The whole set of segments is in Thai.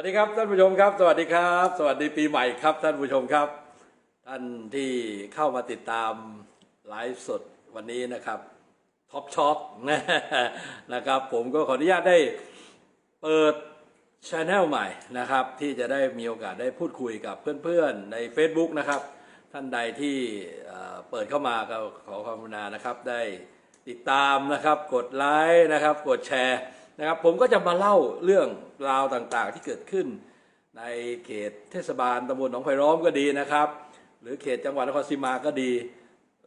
วัสดีครับท่านผู้ชมครับ สวัสดีครับ สวัสดีปีใหม่ครับ ท่านผู้ชมครับ ท่านที่เข้ามาติดตามไลฟ์สดวันนี้นะครับท็อปช็อคนะครับ ผมก็ขออนุญาตได้เปิดช anel ใหม่นะครับ ที่จะได้มีโอกาสได้พูดคุยกับเพื่อนๆใน Facebook นะครับ ท่านใดที่เอ่อเปิดเข้ามาก็ขอความกรุณานะครับ ได้ติดตามนะครับ กดไลค์นะครับ กดแชร์ นะครับ ผมก็จะมาเล่าเรื่องราวต่างๆ ที่เกิดขึ้น ในเขตเทศบาลตำบลหนองไผ่ล้อมก็ดีนะครับ หรือเขตจังหวัดนครศรีมาก็ดี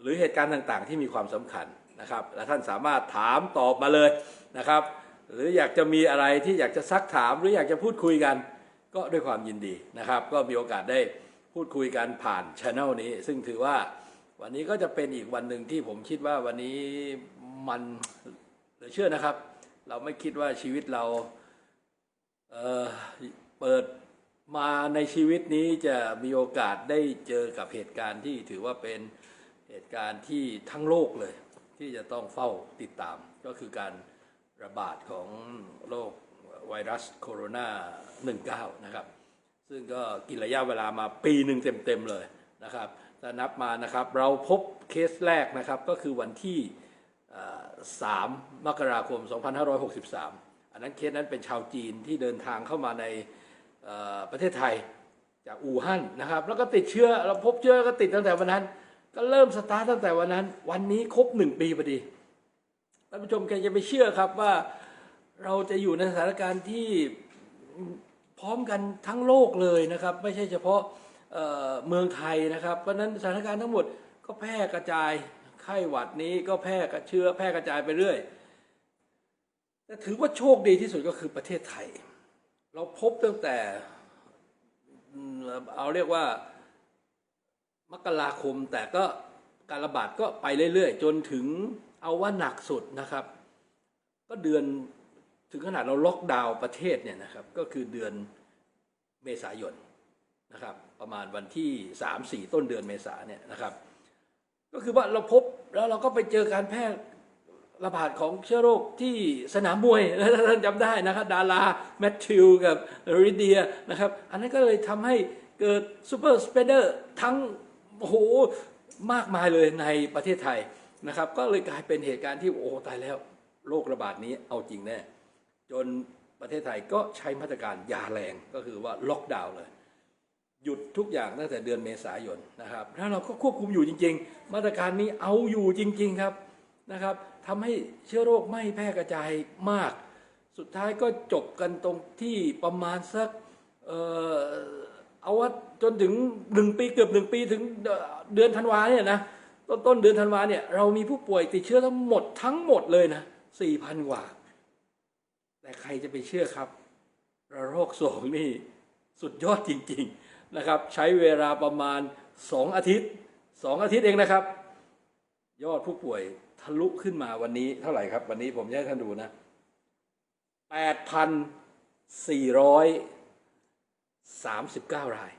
หรือเหตุการณ์ต่างๆ ที่มีความสำคัญนะครับและท่านสามารถถามตอบมาเลยนะครับ หรืออยากจะมีอะไรที่อยากจะซักถามหรืออยากจะพูดคุยกัน ก็ด้วยความยินดีนะครับ ก็มีโอกาสได้พูดคุยกันผ่านช anel นี้ ซึ่งถือว่าวันนี้ก็จะเป็นอีกวันหนึ่งที่ผมคิดว่าวันนี้มันเหลือเชื่อนะครับ เราไม่คิดว่าชีวิตเราเเปิดมาในชีวิตนี้จะมีโอกาสได้เจอกับเหตุการณ์ที่ถือว่าเป็นเหตุการณ์ที่ทั้งโลกเลย ที่จะต้องเฝ้าติดตาม ก็คือการระบาดของโรคไวรัสโคโรนา19 นะครับ ซึ่งก็กินระยะเวลามาปีหนึ่งเต็ม ๆ เลยนะครับถ้านับมานะครับ เราพบเคสแรกนะครับก็คือวันที่ 3 มกราคม 2563 อันนั้นเคสนั้นเป็นชาวจีนที่เดินทางเข้ามาในประเทศไทยจากอู่ฮั่นนะครับ แล้วก็ติดเชื้อเราพบเชื้อก็ติดตั้งแต่วันนั้น ก็เริ่มสตาร์ทตั้งแต่วันนั้น วันนี้ครบหนึ่งปีพอดีท่านผู้ชมแกจะไปเชื่อครับว่าเราจะอยู่ในสถานการณ์ที่พร้อมกันทั้งโลกเลยนะครับ ไม่ใช่เฉพาะเเมืองไทยนะครับ เพราะนั้นสถานการณ์ทั้งหมดก็แพร่กระจาย ไข้หวัดนี้ก็แพร่กระเชื้อแพร่กระจายไปเรื่อยแต่ถือว่าโชคดีที่สุดก็คือประเทศไทย เราพบตั้งแต่เอาเรียกว่ามกราคมแต่ก็การระบาดก็ไปเรื่อยๆ จนถึงเอาว่าหนักสุดนะครับ ก็เดือนถึงขนาดเราล็อกดาวน์ประเทศเนี่ยนะครับ ก็คือเดือนเมษายนนะครับ ประมาณวันที่สามสี่ต้นเดือนเมษาเนี่ยนะครับ ก็คือว่าเราพบแล้วเราก็ไปเจอการแพร่ระบาดของเชื้อโรคที่สนามมวยท่านจำได้นะครับ ดาราแมทธิวกับริเดียนะครับ อันนั้นก็เลยทำให้เกิดซูเปอร์สเปเดอร์ทั้งโอ้โหมากมายเลยในประเทศไทยนะครับ ก็เลยกลายเป็นเหตุการณ์ที่โอ้ตายแล้วโรคระบาดนี้เอาจริงแน่ จนประเทศไทยก็ใช้มาตรการยาแรงก็คือว่าล็อกดาวน์เลย หยุดทุกอย่างตั้งแต่เดือนเมษายนนะครับแล้วเราก็ควบคุมอยู่จริง ๆ มาตรการนี้เอาอยู่จริง ๆครับนะครับทำให้เชื้อโรคไม่แพร่กระจายมาก สุดท้ายก็จบกันตรงที่ประมาณสักเออเอาว่าจนถึงหนึ่งปีเกือบหนึ่งปีถึงเอ่อเดือนธันวาเนี่ยนะต้นต้นเดือนธันวาเนี่ยเรามีผู้ป่วยติดเชื้อทั้งหมดทั้งหมดเลยนะสี่พันกว่า แต่ใครจะไปเชื่อครับระโรคสองนี่สุดยอดจริง ๆ นะครับ ใช้เวลาประมาณสองอาทิตย์สองอาทิตย์เองนะครับ ยอดผู้ป่วยทะลุขึ้นมาวันนี้เท่าไหร่ครับ วันนี้ผมให้ท่านดูนะแปดพันสี่ร้อยสามสิบเก้าราย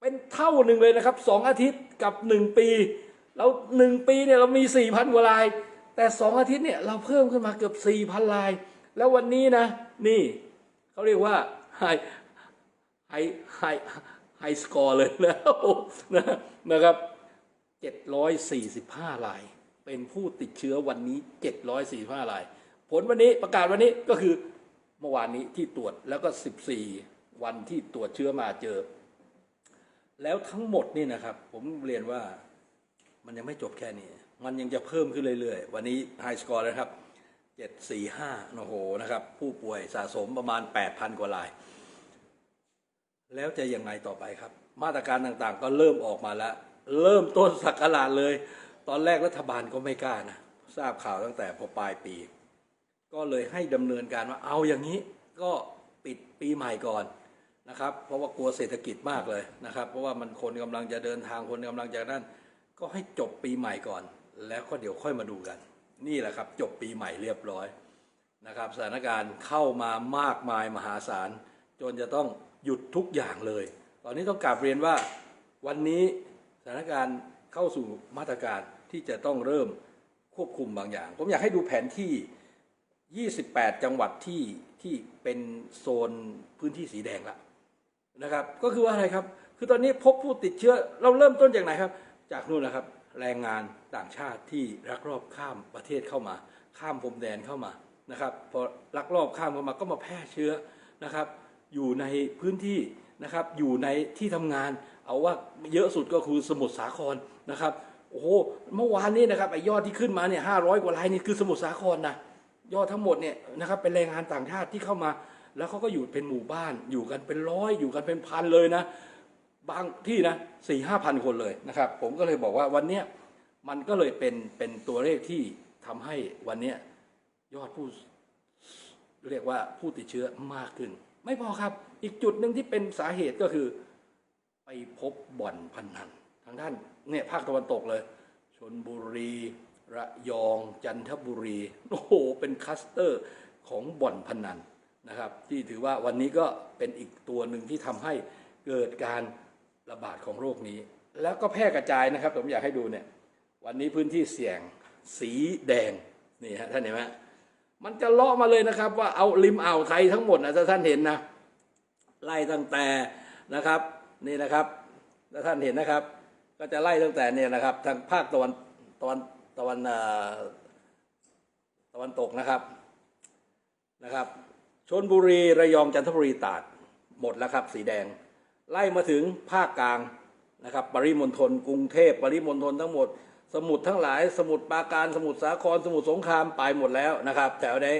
เป็นเท่าหนึ่งเลยนะครับสองอาทิตย์กับหนึ่งปี แล้วหนึ่งปีเนี่ยเรามีสี่พันกว่าราย แต่สองอาทิตย์เนี่ยเราเพิ่มขึ้นมาเกือบสี่พันราย แล้ววันนี้นะ นี่เขาเรียกว่าไฮไฮไฮ ไฮสกอร์เลยแล้วนะนะครับเจ็ดร้อยสี่สิบห้าย เป็นผู้ติดเชื้อวันนี้เจ็ดร้อยสี่ห้าย ผลวันนี้ประกาศวันนี้ก็คือเมื่อวานนี้ที่ตรวจแล้วก็สิบสี่วันที่ตรวจเชื้อมาเจอ แล้วทั้งหมดนี่นะครับ ผมเรียนว่ามันยังไม่จบแค่นี้ มันยังจะเพิ่มขึ้นเรื่อยๆ วันนี้ไฮสกอร์แล้วครับเจ็ดสี่ห้าโอ้โหนะครับ ผู้ป่วยสะสมประมาณแปดพันกว่าราย แล้วจะยังไงต่อไปครับ มาตรการต่างๆ ก็เริ่มออกมาแล้ว เริ่มต้นสักการะเลย ตอนแรกรัฐบาลก็ไม่กล้านะทราบข่าวตั้งแต่พอปลายปี ก็เลยให้ดำเนินการว่าเอาอย่างนี้ก็ปิดปีใหม่ก่อนนะครับ เพราะว่ากลัวเศรษฐกิจมากเลยนะครับ เพราะว่ามันคนกำลังจะเดินทางคนกำลังจะนั่นก็ให้จบปีใหม่ก่อน แล้วก็เดี๋ยวค่อยมาดูกัน นี่แหละครับ จบปีใหม่เรียบร้อยนะครับ สถานการณ์เข้ามามากมายมหาศาลจนจะต้อง หยุดทุกอย่างเลย ตอนนี้ต้องกราบเรียนว่าวันนี้สถานการณ์เข้าสู่มาตรการที่จะต้องเริ่มควบคุมบางอย่าง ผมอยากให้ดูแผนที่ 28 จังหวัดที่ที่เป็นโซนพื้นที่สีแดงละนะครับ ก็คือว่าอะไรครับ คือตอนนี้พบผู้ติดเชื้อเราเริ่มต้นจากไหนครับ จากนู่นนะครับ แรงงานต่างชาติที่ลักลอบข้ามประเทศเข้ามา ข้ามพรมแดนเข้ามานะครับ พอลักลอบข้ามเข้ามาก็มาแพร่เชื้อนะครับ อยู่ในพื้นที่นะครับอยู่ในที่ทำงาน เอาว่าเยอะสุดก็คือสมุทรสาครนะครับโอ้โหเมื่อวานนี้นะครับไอ้ยอดที่ขึ้นมาเนี่ยห้าร้อยกว่ารายนี่คือสมุทรสาครนะยอดทั้งหมดเนี่ยนะครับเป็นแรงงานต่างชาติที่เข้ามา แล้วเขาก็อยู่เป็นหมู่บ้าน อยู่กันเป็นร้อยอยู่กันเป็นพันเลยนะ บางที่นะสี่ห้าพันคนเลยนะครับ ผมก็เลยบอกว่าวันเนี้ยมันก็เลยเป็นเป็นตัวเลขที่ทำให้วันเนี้ยยอดผู้เรียกว่าผู้ติดเชื้อมากขึ้น ไม่พอครับ อีกจุดหนึ่งที่เป็นสาเหตุก็คือ ไปพบบ่อนพนนันทางด้านเนี่ยภาคตะวันตกเลยชนบุรี ระยอง จันทบุรีโอ้โหเป็นคัสเตอร์ของบ่อนพนนันนะครับที่ถือว่าวันนี้ก็เป็นอีกตัวหนึ่งที่ทำให้เกิดการระบาดของโรคนี้ แล้วก็แพร่กระจายนะครับ ผมอยากให้ดูเนี่ยวันนี้พื้นที่เสี่ยงสีแดงนี่ฮะท่านเห็นไหม มันจะเลาะมาเลยนะครับ ว่าเอาริมอ่าวไทยทั้งหมดนะถ้าท่านเห็นนะไล่ตั้งแต่นะครับ นี่นะครับถ้าท่านเห็นนะครับ ก็จะไล่ตั้งแต่เนี่ยนะครับ ทางภาคตะวันตะวันตะวันตะวันตกนะครับนะครับชนบุรีระยองจันทบุรีตราดหมดแล้วครับ สีแดง ไล่มาถึงภาคกลางนะครับ ปริมณฑลกรุงเทพปริมณฑลทั้งหมด สมุทรทั้งหลายสมุทรปราการสมุทรสาครสมุทรสงครามไปหมดแล้วนะครับแถวนี้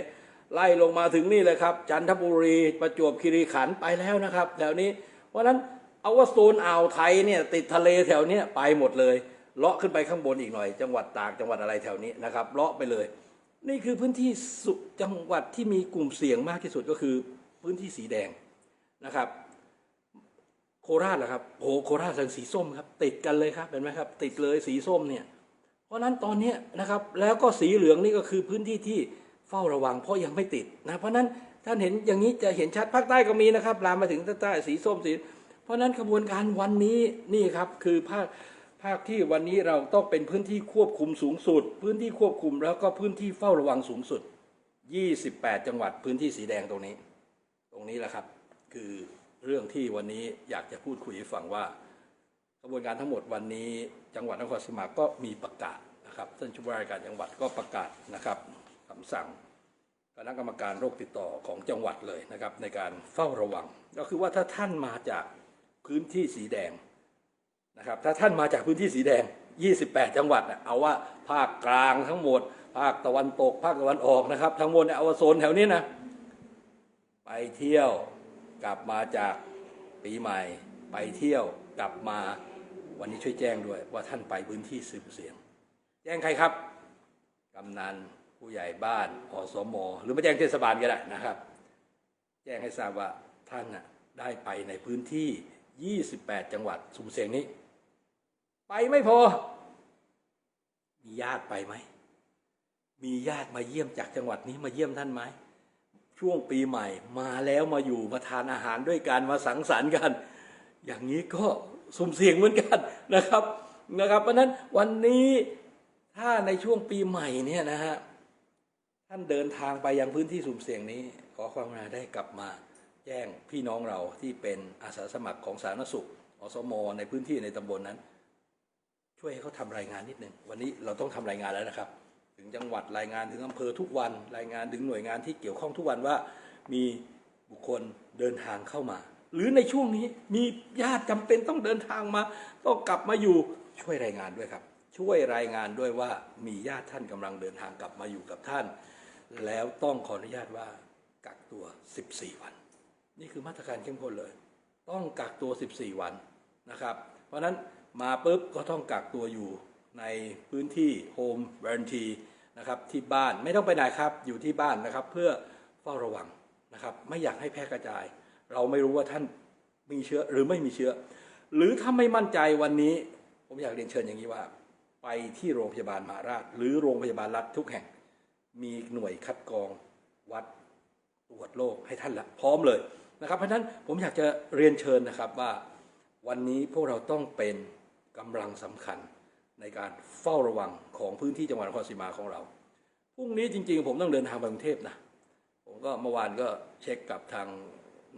ไล่ลงมาถึงนี่เลยครับ จันทบุรีประจวบคีรีขันธ์ไปแล้วนะครับ แถวนี้ เพราะนั้นเอาว่าโซนอ่าวไทยเนี่ยติดทะเลแถวเนี้ยไปหมดเลย เลาะขึ้นไปข้างบนอีกหน่อย จังหวัดตากจังหวัดอะไรแถวนี้นะครับ เลาะไปเลย นี่คือพื้นที่สุจังหวัดที่มีกลุ่มเสี่ยงมากที่สุดก็คือพื้นที่สีแดงนะครับ โคราชเหรอครับโอ้โหโคราชสังสีส้มครับ ติดกันเลยครับเห็นไหมครับ ติดเลยสีส้มเนี่ย เพราะนั้นตอนนี้นะครับแล้วก็สีเหลืองนี่ก็คือพื้นที่ที่เฝ้าระวังเพราะยังไม่ติดนะเพราะนั้นท่านเห็นอย่างนี้จะเห็นชัดภาคใต้ก็มีนะครับลามมาถึงใต้สีส้มสี เพราะฉะนั้นกระบวนการวันนี้นี่ครับคือภาคภาคที่วันนี้เราต้องเป็นพื้นที่ควบคุมสูงสุด พื้นที่ควบคุมแล้วก็พื้นที่เฝ้าระวังสูงสุด 28 จังหวัดพื้นที่สีแดงตรงนี้ ตรงนี้แหละครับ คือเรื่องที่วันนี้อยากจะพูดคุยให้ฟังว่า กระบวนการทั้งหมดวันนี้จังหวัดนครศรีธรรมาก็มีประกาศนะครับท่านผู้ว่าราชการจังหวัดก็ประกาศนะครับคำสั่งคณะกรรมการโรคติดต่อของจังหวัดเลยนะครับ ในการเฝ้าระวัง ก็คือว่าถ้าท่านมาจากพื้นที่สีแดงนะครับ ถ้าท่านมาจากพื้นที่สีแดง 28 จังหวัดน่ะเอาว่าภาคกลางทั้งหมด ภาคตะวันตก ภาคตะวันออกนะครับ ทั้งหมดเนี่ยเอาว่าโซนแถวนี้นะไปเที่ยวกลับมาจากปีใหม่ ไปเที่ยวกลับมา วันนี้ช่วยแจ้งด้วยว่าท่านไปพื้นที่สื่อเสียง แจ้งใครครับกำนันผู้ใหญ่บ้านอสมหรือมาแจ้งเทศบาลก็ได้นะครับ แจ้งให้ทราบว่าท่านน่ะได้ไปในพื้นที่ 28 จังหวัดสุ่มเสียงนี้ ไปไม่พอ มีญาติไปไหม มีญาติมาเยี่ยมจากจังหวัดนี้มาเยี่ยมท่านไหมช่วงปีใหม่มาแล้วมาอยู่มาทานอาหารด้วยกันมาสังสรรค์กัน อย่างนี้ก็ สุ่มเสี่ยงเหมือนกันนะครับนะครับเพราะนั้นวันนี้ถ้าในช่วงปีใหม่เนี่ยนะฮะท่านเดินทางไปยังพื้นที่สุ่มเสี่ยงนี้ ขอความกรุณาได้กลับมาแจ้งพี่น้องเราที่เป็นอาสาสมัครของสาธารณสุขอสมในพื้นที่ในตำบลนั้น ช่วยให้เขาทำรายงานนิดหนึ่งวันนี้เราต้องทำรายงานแล้วนะครับ ถึงจังหวัดรายงานถึงอำเภอทุกวันรายงานถึงหน่วยงานที่เกี่ยวข้องทุกวันว่ามีบุคคลเดินทางเข้ามา หรือในช่วงนี้มีญาติจำเป็นต้องเดินทางมา ต้องกลับมาอยู่ช่วยรายงานด้วยครับ ช่วยรายงานด้วยว่ามีญาติท่านกำลังเดินทางกลับมาอยู่กับท่าน แล้วต้องขออนุญาตว่ากักตัว 14 วัน นี่คือมาตรการเข้มข้นเลย ต้องกักตัว 14 วันนะครับ เพราะฉะนั้นมาปุ๊บก็ต้องกักตัวอยู่ในพื้นที่โฮม v วนทีนะครับที่บ้านไม่ต้องไปไหนครับอยู่ที่บ้านนะครับ เพื่อเฝ้าระวังนะครับ ไม่อยากให้แพร่กระจาย เราไม่รู้ว่าท่านมีเชื้อหรือไม่มีเชื้อ หรือถ้าไม่มั่นใจวันนี้ ผมอยากเรียนเชิญอย่างนี้ว่า ไปที่โรงพยาบาลมหาราช หรือโรงพยาบาลรัฐทุกแห่ง มีหน่วยคัดกรองวัดตรวจโรคให้ท่านละพร้อมเลยนะครับ เพราะฉะนั้นผมอยากจะเรียนเชิญนะครับว่าวันนี้พวกเราต้องเป็นกำลังสำคัญในการเฝ้าระวังของพื้นที่จังหวัดนครศรีมาของเราพรุ่งนี้จริง ๆ ผมต้องเดินทางไปกรุงเทพนะผมก็เมื่อวานก็เช็คกับทาง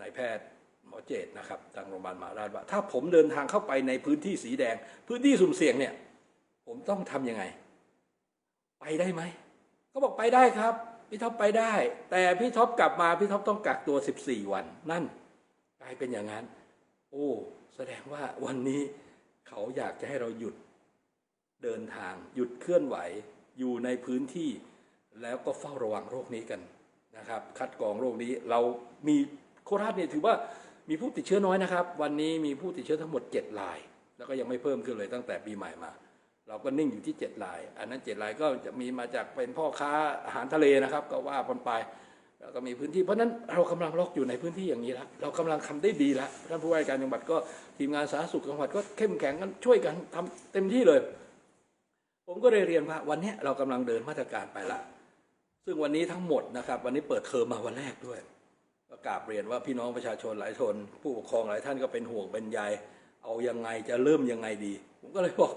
นายแพทย์หมอเจตนะครับทางโรงพยาบาลมหาราชว่าถ้าผมเดินทางเข้าไปในพื้นที่สีแดง พื้นที่สุ่มเสี่ยงเนี่ย ผมต้องทำยังไง ไปได้ไหมก็บอกไปได้ครับ พี่ท็อปไปได้ แต่พี่ท็อปกลับมาพี่ท็อปต้องกักตัว 14 วัน นั่นกลายเป็นอย่างนั้น โอ้แสดงว่าวันนี้เขาอยากจะให้เราหยุดเดินทาง หยุดเคลื่อนไหวอยู่ในพื้นที่ แล้วก็เฝ้าระวังโรคนี้กันนะครับ คัดกรองโรคนี้เรามี โคราชเนี่ยถือว่ามีผู้ติดเชื้อน้อยนะครับ วันนี้มีผู้ติดเชื้อทั้งหมด 7 ราย แล้วก็ยังไม่เพิ่มขึ้นเลยตั้งแต่ปีใหม่มา เราก็นิ่งอยู่ที่ 7 ราย อันนั้น 7 รายก็จะมีมาจากเป็นพ่อค้าอาหารทะเลนะครับ ก็ว่ากันไปแล้วก็มีพื้นที่เพราะนั้นเรากำลังล็อกอยู่ในพื้นที่อย่างนี้แล้วเรากำลังทำได้ดีแล้วท่านผู้ว่าการจังหวัดก็ทีมงานสาธารณสุขจังหวัดก็เข้มแข็งกันช่วยกันทำเต็มที่เลย ผมก็เลยเรียนว่าวันนี้เรากำลังเดินมาตรการไปละซึ่งวันนี้ทั้งหมดนะครับ วันนี้เปิดเทอมมาวันแรกด้วย ก็กราบเรียนว่าพี่น้องประชาชนหลายคนผู้ปกครองหลายท่านก็เป็นห่วงเป็นใยเอายังไงจะเริ่มยังไงดี ผมก็เลยบอก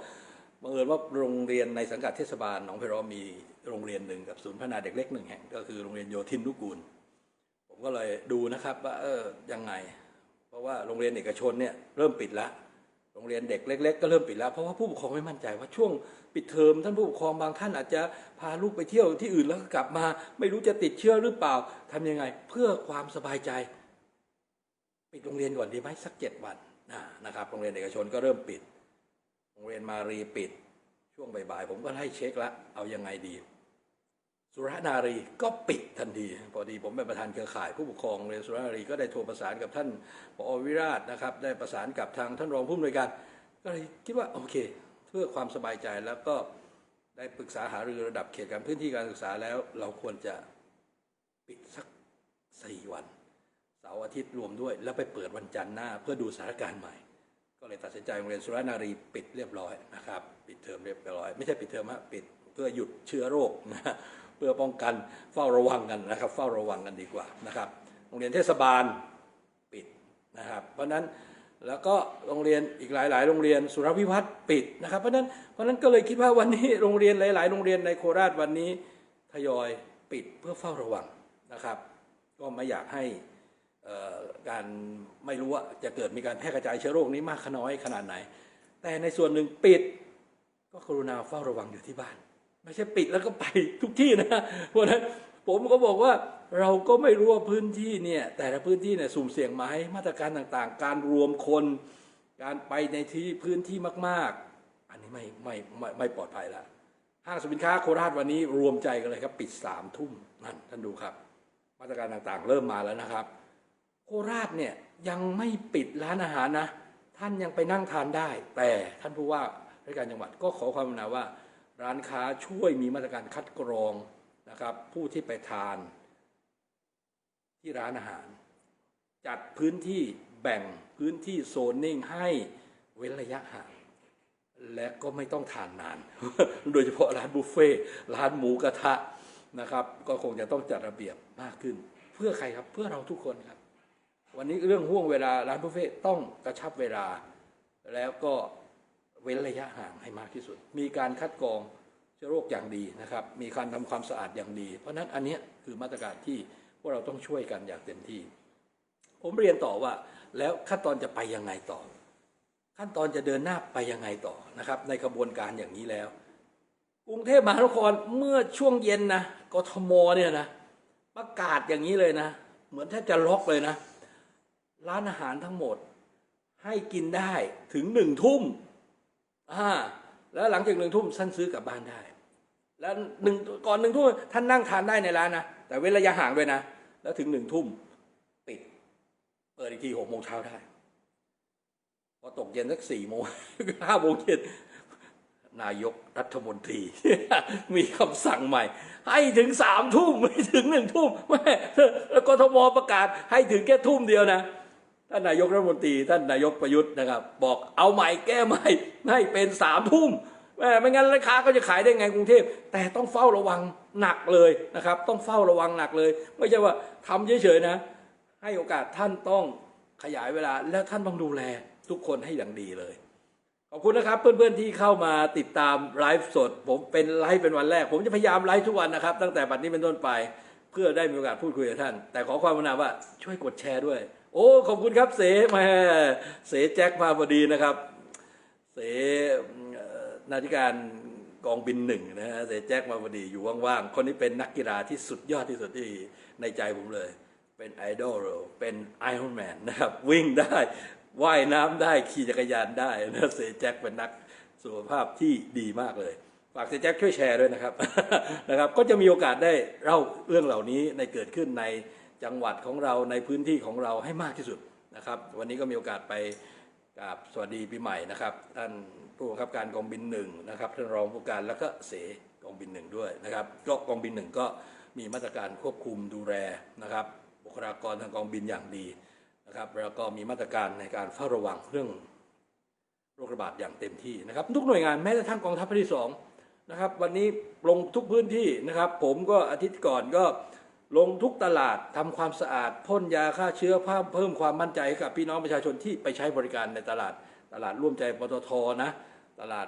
บังเอิญว่าโรงเรียนในสังกัดเทศบาลหนองไผ่ร้อมีโรงเรียนหนึ่งกับศูนย์พัฒนาเด็กเล็กหนึ่งแห่งก็คือโรงเรียนโยธินนุกูล ผมก็เลยดูนะครับว่าเออยังไง เพราะว่าโรงเรียนเอกชนเนี่ยเริ่มปิดแล้ว โรงเรียนเด็กเล็ก ๆ ก็เริ่มปิดแล้ว เพราะว่าผู้ปกครองไม่มั่นใจว่าช่วงปิดเทอมท่านผู้ปกครองบางท่านอาจจะพาลูกไปเที่ยวที่อื่นแล้วก็กลับมา ไม่รู้จะติดเชื้อหรือเปล่าทำยังไง เพื่อความสบายใจ ปิดโรงเรียนก่อนดีไหมสักเจ็ดวันนะนะครับโรงเรียนเอกชนก็เริ่มปิด โรงเรียนมารีปิด ช่วงบ่ายๆผมก็ไล่เช็คละเอายังไงดี สุรนารีก็ปิดทันทีพอดีผมเป็นประธานเครือข่ายผู้ปกครองเรียนสุรนารีก็ได้โทรประสานกับท่านผอวิราชนะครับ ได้ประสานกับทางท่านรองผู้อำนวยการ ก็เลยคิดว่าโอเค เพื่อความสบายใจแล้วก็ได้ปรึกษาหารือระดับเขตการพื้นที่การศึกษาแล้ว เราควรจะปิดสักสี่วันเสาร์อาทิตย์รวมด้วย แล้วไปเปิดวันจันทร์หน้า เพื่อดูสถานการณ์ใหม่ ก็เลยตัดสินใจโรงเรียนสุรนารีปิดเรียบร้อยนะครับ ปิดเทอมเรียบร้อย ไม่ใช่ปิดเทอมฮะปิดเพื่อหยุดเชื้อโรคนะ เพื่อป้องกันเฝ้าระวังกันนะครับ เฝ้าระวังกันดีกว่านะครับ โรงเรียนเทศบาลปิดนะครับ เพราะฉะนั้นแล้วก็โรงเรียนอีกหลาย ๆ โรงเรียนสุรวิพัฒน์ปิดนะครับ เพราะฉะนั้นเพราะนั้นก็เลยคิดว่าวันนี้โรงเรียนหลาย ๆ โรงเรียนในโคราชวันนี้ทยอยปิดเพื่อเฝ้าระวังนะครับ ก็ไม่อยากให้การไม่รู้ว่าจะเกิดมีการแพร่กระจายเชื้อโรคนี้มากขน้อยขนาดไหน แต่ในส่วนหนึ่งปิดก็กรุณาเฝ้าระวังอยู่ที่บ้าน ไม่ใช่ปิดแล้วก็ไปทุกที่นะเพราะนั้นผมก็บอกว่าเราก็ไม่รู้ว่าพื้นที่เนี่ยแต่ละพื้นที่เนี่ยสุ่มเสี่ยงไหมมาตรการต่างๆ การรวมคนการไปในที่พื้นที่มาก ๆ อันนี้ไม่ไม่ไม่ไม่ปลอดภัยละห้างสินค้าโคราชวันนี้รวมใจกันเลยครับ ปิดสามทุ่มนั่นท่านดูครับ มาตรการต่างๆ เริ่มมาแล้วนะครับ โคราชเนี่ยยังไม่ปิดร้านอาหารนะ ท่านยังไปนั่งทานได้ แต่ท่านผู้ว่าราชการจังหวัดก็ขอความกรุณาว่า ร้านค้าช่วยมีมาตรการคัดกรองนะครับ ผู้ที่ไปทานที่ร้านอาหาร จัดพื้นที่แบ่งพื้นที่โซนนิ่งให้เว้นระยะห่างและก็ไม่ต้องทานนาน โดยเฉพาะร้านบุฟเฟ่ร้านหมูกระทะนะครับ ก็คงจะต้องจัดระเบียบมากขึ้น เพื่อใครครับเพื่อเราทุกคนครับ วันนี้เรื่องห่วงเวลาร้านบุฟเฟ่ต้องกระชับเวลาแล้วก็ เว้นระยะห่างให้มากที่สุด มีการคัดกรองเชื้อโรคอย่างดีนะครับ มีการทำความสะอาดอย่างดี เพราะฉะนั้นอันนี้คือมาตรการที่พวกเราต้องช่วยกันอย่างเต็มที่ ผมเรียนต่อว่าแล้วขั้นตอนจะไปยังไงต่อ ขั้นตอนจะเดินหน้าไปยังไงต่อนะครับ ในกระบวนการอย่างนี้แล้ว กรุงเทพมหานครเมื่อช่วงเย็นนะกทมเนี่ยนะประกาศอย่างนี้เลยนะ เหมือนถ้าจะล็อกเลยนะ ร้านอาหารทั้งหมดให้กินได้ถึงหนึ่งทุ่ม อ่าแล้วหลังจากหนึ่งทุ่มท่านซื้อกลับบ้านได้ แล้วหนึ่งก่อนหนึ่งทุ่มท่านนั่งทานได้ในร้านนะแต่เว้นระยะห่างด้วยนะ แล้วถึงหนึ่งทุ่มปิด เปิดอีกทีหกโมงเช้าได้พอตกเย็นสักสี่โมงห้าโมงเย็นนายกรัฐมนตรี มีคำสั่งใหม่ ให้ถึงสามทุ่มไม่ถึงหนึ่งทุ่มแม่แล้วกทมประกาศให้ถึงแค่ทุ่มเดียวนะ ท่านนายกรัฐมนตรีท่านนายกประยุทธ์นะครับ บอกเอาใหม่แก้ใหม่ให้เป็นสามทุ่มไม่งั้นราคาก็จะขายได้ไงกรุงเทพ แต่ต้องเฝ้าระวังหนักเลยนะครับ ต้องเฝ้าระวังหนักเลย ไม่ใช่ว่าทำเฉยๆนะ ให้โอกาสท่านต้องขยายเวลา แล้วท่านต้องดูแลทุกคนให้อย่างดีเลยขอบคุณนะครับ เพื่อนๆที่เข้ามาติดตามไลฟ์สด ผมเป็นไลฟ์เป็นวันแรก ผมจะพยายามไลฟ์ทุกวันนะครับ ตั้งแต่บัดนี้เป็นต้นไป เพื่อได้มีโอกาสพูดคุยกับท่าน แต่ขอความกรุณาว่าช่วยกดแชร์ด้วย โอ้ขอบคุณครับเสแมาเสแจ็คมาพอดีนะครับ เสนาธิการกองบินหนึ่งนะฮะเสแจ็คมาพอดีอยู่ว่างๆคนนี้เป็นนักกีฬาที่สุดยอดที่สุดที่ในใจผมเลย เป็นไอดอลเป็นไอรอนแมนนะครับ วิ่งได้ว่ายน้ำได้ขี่จักรยานได้นะเสแจ็คเป็นนักสุขภาพที่ดีมากเลยฝากเสแจ็คช่วยแชร์ด้วยนะครับนะครับ ก็จะมีโอกาสได้เล่าเรื่องเหล่านี้ในเกิดขึ้นใน จังหวัดของเราในพื้นที่ของเราให้มากที่สุดนะครับ วันนี้ก็มีโอกาสไปกับสวัสดีปีใหม่นะครับ ท่านผู้บังคับการกองบินหนึ่งนะครับท่านรองผู้การแล้วก็เสกองบินหนึ่งด้วยนะครับก็กองบินหนึ่งก็มีมาตรการควบคุมดูแลนะครับบุคลากรทางกองบินอย่างดีนะครับ แล้วก็มีมาตรการในการเฝ้าระวังเรื่องโรคระบาดอย่างเต็มที่นะครับ ทุกหน่วยงานแม้กระทั่งกองทัพภาคที่สองนะครับ วันนี้ลงทุกพื้นที่นะครับ ผมก็อาทิตย์ก่อนก็ ลงทุกตลาดทำความสะอาดพ่นยาฆ่าเชื้อเพิ่มเพิ่มความมั่นใจให้กับพี่น้องประชาชนที่ไปใช้บริการในตลาดตลาดร่วมใจปตทนะ ตลาด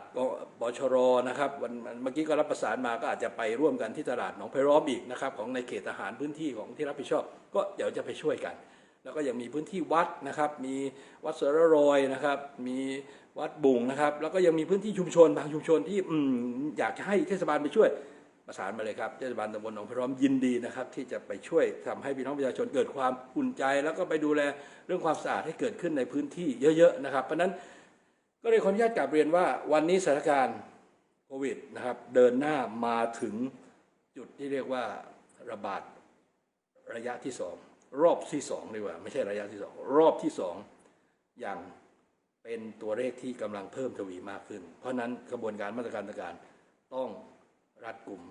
บชรนะครับวันเมื่อกี้ก็รับประสานมาก็อาจจะไปร่วมกันที่ตลาดหนองไผ่ล้อมอีกนะครับของในเขตทหารพื้นที่ของที่รับผิดชอบ ก็เดี๋ยวจะไปช่วยกัน แล้วก็ยังมีพื้นที่วัดนะครับ มีวัดเสรรอยนะครับ มีวัดบุงนะครับ แล้วก็ยังมีพื้นที่ชุมชนบางชุมชนที่อืมอยากจะให้เทศบาลไปช่วย ประสานมาเลยครับเทศบาลตำบลหนองพร้อมยินดีนะครับ ที่จะไปช่วยทำให้พี่น้องประชาชนเกิดความอุ่นใจ แล้วก็ไปดูแลเรื่องความสะอาดให้เกิดขึ้นในพื้นที่เยอะ ๆ นะครับ เพราะนั้นก็เลยขออนุญาตกราบเรียนว่าวันนี้สถานการณ์โควิดนะครับเดินหน้ามาถึงจุดที่เรียกว่าระบาดระยะที่สองรอบที่สองดีกว่า ไม่ใช่ระยะที่สองรอบที่สองอย่างเป็นตัวเลขที่กำลังเพิ่มทวีมากขึ้น เพราะนั้นกระบวนการมาตรการต่างๆต้อง รัดกลุ่ม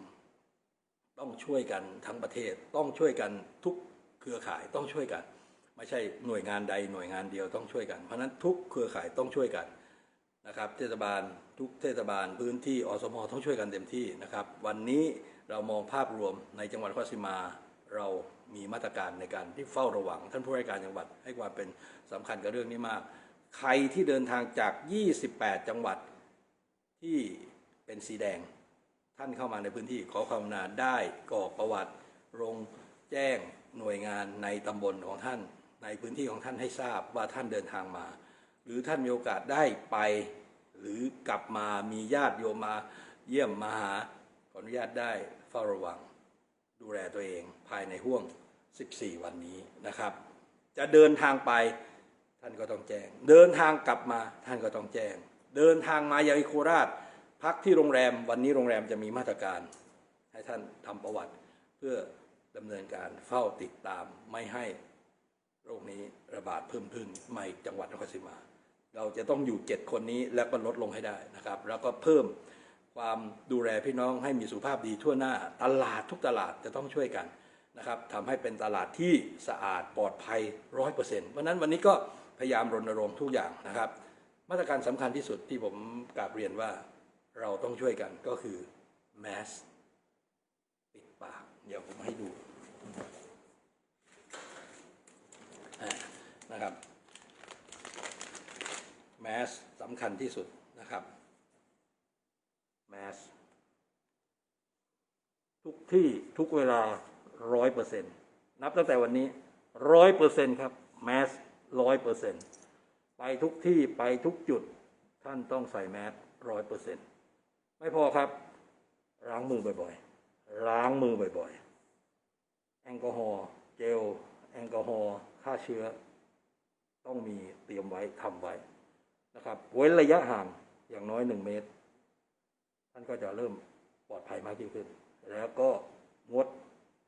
ต้องช่วยกันทั้งประเทศต้องช่วยกันทุกเครือข่ายต้องช่วยกัน ไม่ใช่หน่วยงานใดหน่วยงานเดียวต้องช่วยกัน เพราะฉะนั้นทุกเครือข่ายต้องช่วยกันนะครับ เทศบาลทุกเทศบาลพื้นที่อสมต้องช่วยกันเต็มที่นะครับ วันนี้เรามองภาพรวมในจังหวัดครศรีมาเรามีมาตรการในการที่เฝ้าระวัง ท่านผู้ว่าราชการจังหวัดให้ความเป็นสำคัญกับเรื่องนี้มาก ใครที่เดินทางจาก 28 จังหวัดที่เป็นสีแดง ท่านเข้ามาในพื้นที่ขอความกรุณาได้กรอกประวัติลงแจ้งหน่วยงานในตำบลของท่าน ในพื้นที่ของท่านให้ทราบว่าท่านเดินทางมา หรือท่านมีโอกาสได้ไปหรือกลับมามีญาติโยมมาเยี่ยมมาหาขออนุญาตได้เฝ้าระวัง ดูแลตัวเองภายในห่วง 14 วันนี้นะครับ จะเดินทางไปท่านก็ต้องแจ้ง เดินทางกลับมาท่านก็ต้องแจ้ง เดินทางมายังโคราช พักที่โรงแรมวันนี้โรงแรมจะมีมาตรการ ให้ท่านทำประวัติ เพื่อดำเนินการเฝ้าติดตามไม่ให้โรคนี้ระบาดเพิ่มขึ้นใหม่จังหวัดนครศรีมา เราจะต้องอยู่เจ็ดคนนี้แล้วก็ลดลงให้ได้นะครับ แล้วก็เพิ่มความดูแลพี่น้องให้มีสุขภาพดีทั่วหน้า ตลาดทุกตลาดจะต้องช่วยกันนะครับทำให้เป็นตลาดที่สะอาดปลอดภัยร้อยเปอร์เซ็นต์เพราะนั้นวันนี้ก็พยายามรณรงค์ทุกอย่างนะครับ มาตรการสำคัญที่สุดที่ผมกราบเรียนว่า เราต้องช่วยกันก็คือแมสปิดปาก เดี๋ยวผมให้ดูนะครับแมสสำคัญที่สุดนะครับแมสทุกที่ทุกเวลาร้อยเปอร์เซ็นต์นับตั้งแต่วันนี้ร้อยเปอร์เซ็นต์ครับแมสร้อยเปอร์เซ็นต์ไปทุกที่ไปทุกจุดท่านต้องใส่แมสร้อยเปอร์เซ็นต์ ไม่พอครับ ล้างมือบ่อยๆ ล้างมือบ่อยๆ แอลกอฮอล์เจล แอลกอฮอล์ฆ่าเชื้อ ต้องมีเตรียมไว้ทำไว้นะครับเว้นระยะห่างอย่างน้อยหนึ่งเมตร ท่านก็จะเริ่มปลอดภัยมากยิ่งขึ้น แล้วก็งด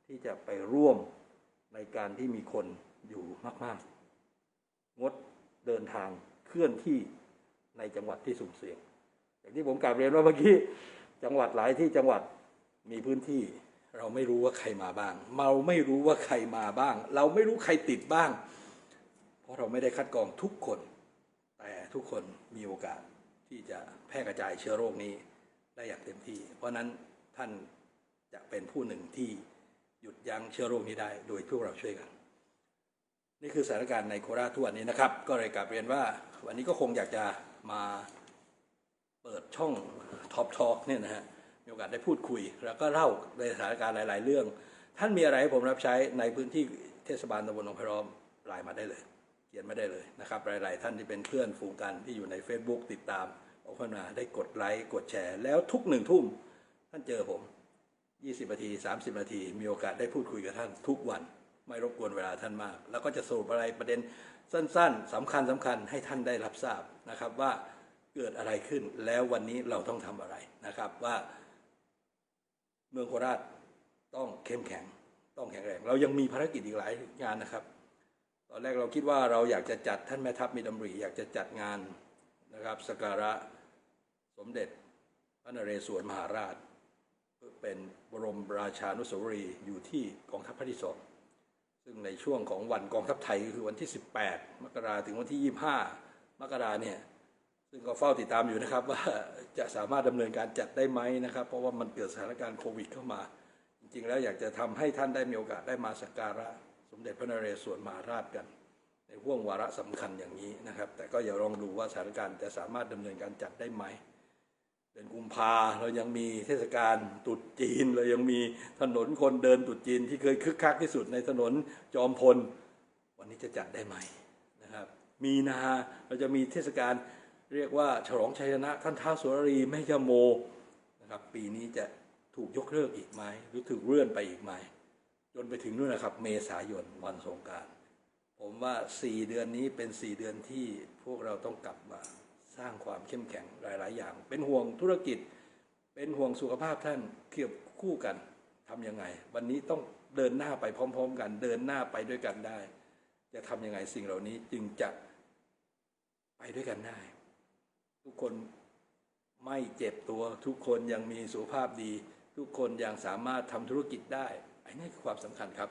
ที่จะไปร่วมในการที่มีคนอยู่มากๆ งดเดินทางเคลื่อนที่ในจังหวัดที่สุ่มเสี่ยง อย่างที่ผมกลับเรียนว่าเมื่อกี้จังหวัดหลายที่จังหวัดมีพื้นที่ เราไม่รู้ว่าใครมาบ้าง เราไม่รู้ว่าใครมาบ้าง เราไม่รู้ใครติดบ้าง เพราะเราไม่ได้คัดกรองทุกคน แต่ทุกคนมีโอกาสที่จะแพร่กระจายเชื้อโรคนี้ได้อย่างเต็มที่ เพราะนั้นท่านจะเป็นผู้หนึ่งที่หยุดยั้งเชื้อโรคนี้ได้โดยพวกเราช่วยกัน นี่คือสถานการณ์ในโคราชทุกวันนี้นะครับ ก็เลยกลับเรียนว่า วันนี้ก็คงอยากจะมา เปิดช่องท็อปทอ k เนี่ยนะฮะมีโอกาสได้พูดคุย แล้วก็เล่าในสถานการณ์หลาย ๆ เรื่อง ท่านมีอะไรให้ผมรับใช้ในพื้นที่เทศบาลตำบลหนองไผ่ล้อมไลน์มาได้เลยเขียนมาได้เลยนะครับหลาย ๆ ท่านที่เป็นเพื่อนฝูงกันที่อยู่ใน Facebook ติดตามออกมาได้กดไลค์กดแชร์ แล้วทุกหนึ่งทุ่มท่านเจอผม 20นาที 30นาที มีโอกาสได้พูดคุยกับท่านทุกวัน ไม่รบกวนเวลาท่านมาก แล้วก็จะสรุปอะไรประเด็นสั้น ๆสำคัญสำคัญให้ท่านได้รับทราบนะครับว่า เกิดอะไรขึ้น แล้ววันนี้เราต้องทำอะไรนะครับว่า เมืองโคราชต้องเข้มแข็ง ต้องแข็งแรง เรายังมีภารกิจอีกหลายงานนะครับ ตอนแรกเราคิดว่าเราอยากจะจัดท่านแม่ทัพมีดำริ อยากจะจัดงานนะครับสกการะสมเด็จพระนเรศวรมหาราชเป็นบรมราชานุสาวรีย์อยู่ที่กองทัพภาคที่สองซึ่งในช่วงของวันกองทัพไทยคือวันที่ 18 มกราถึงวันที่ 25 มกราเนี่ย ซึ่งก็เฝ้าติดตามอยู่นะครับ ว่าจะสามารถดำเนินการจัดได้ไหมนะครับ เพราะว่ามันเกิดสถานการณ์โควิดเข้ามา จริงๆ แล้วอยากจะทำให้ท่านได้มีโอกาสได้มาสักการะ สมเด็จพระนเรศวรมหาราชกัน ในห่วงวาระสำคัญอย่างนี้นะครับ แต่ก็อย่าลองดูว่าสถานการณ์จะสามารถดำเนินการจัดได้ไหมเดือนกุมภาเรายังมีเทศกาลตรุษจีน เรายังมีถนนคนเดินตรุษจีนที่เคยคึกคักที่สุดในถนนจอมพล วันนี้จะจัดได้ไหมนะครับ มีนาเราจะมีเทศกาล เรียกว่าฉลองชัยชนะท่านท้าวสุรรีแม่ยโมนะครับ ปีนี้จะถูกยกเลิกอีกไหมหรือถูกเลื่อนไปอีกไหมจนไปถึงนู่นนะครับ เมษายนวันสงการผมว่า4เดือนนี้เป็น4เดือนที่พวกเราต้องกลับมาสร้างความเข้มแข็งหลาย ๆ อย่าง เป็นห่วงธุรกิจ เป็นห่วงสุขภาพท่านเคียบคู่กันทำยังไง วันนี้ต้องเดินหน้าไปพร้อม ๆ กัน เดินหน้าไปด้วยกันได้ จะทำยังไงสิ่งเหล่านี้จึงจะไปด้วยกันได้ ทุกคนไม่เจ็บตัว ทุกคนยังมีสุขภาพดี ทุกคนยังสามารถทำธุรกิจได้อันนี้คือความสำคัญครับ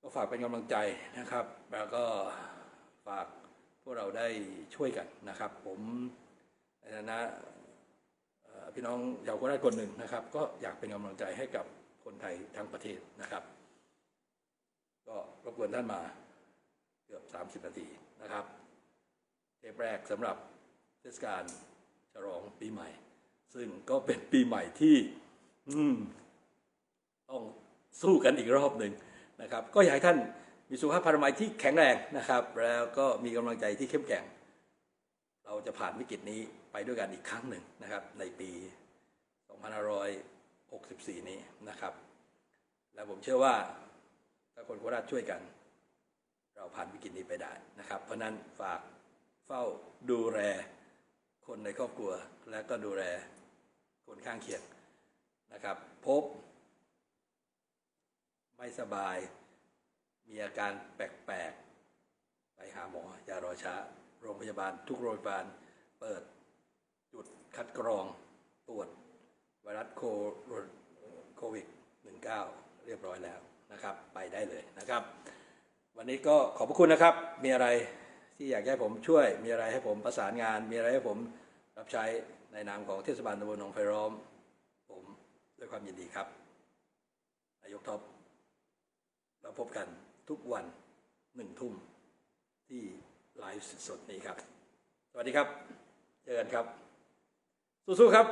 ก็ฝากเป็นกำลังใจนะครับ แล้วก็ฝากพวกเราได้ช่วยกันนะครับ ผมในฐานะพี่น้องชาวโคราชคนหนึ่งนะครับ ก็อยากเป็นกำลังใจให้กับคนไทยทั้งประเทศนะครับ ก็รบกวนท่านมาเกือบ 30 นาทีนะครับ เทปแรกสำหรับ ทศกาลฉลองปีใหม่ ซึ่งก็เป็นปีใหม่ที่ต้องสู้กันอีกรอบหนึ่งนะครับ ก็อยากให้ท่านมีสุขภาพพนามัยที่แข็งแรงนะครับ แล้วก็มีกำลังใจที่เข้มแข็ง เราจะผ่านวิกฤตนี้ไปด้วยกันอีกครั้งหนึ่งนะครับ ในปี 2564 นี้นะครับ และผมเชื่อว่าถ้าคนโคราชช่วยกัน เราผ่านวิกฤตนี้ไปได้นะครับ เพราะนั้นฝากเฝ้าดูแล คนในครอบครัวและก็ดูแลคนข้างเคียงนะครับ พบ ไม่สบาย มีอาการแปลกๆ ไปหาหมออย่ารอช้า โรงพยาบาล ทุกโรงพยาบาลเปิดจุดคัดกรองตรวจไวรัสโคโรโควิด 19 เรียบร้อยแล้วนะครับ ไปได้เลยนะครับ วันนี้ก็ขอบพระคุณนะครับ มีอะไร ที่อยากให้ผมช่วยมีอะไรให้ผมประสานงาน มีอะไรให้ผมรับใช้ในนามของเทศบาลตำบลหนองไผ่ล้อม ผมด้วยความยินดีครับนายกท็อปเราพบกันทุกวันหนึ่งทุ่มที่ไลฟ์สดนี้ครับ สวัสดีครับ เจอกันครับ สู้ๆครับ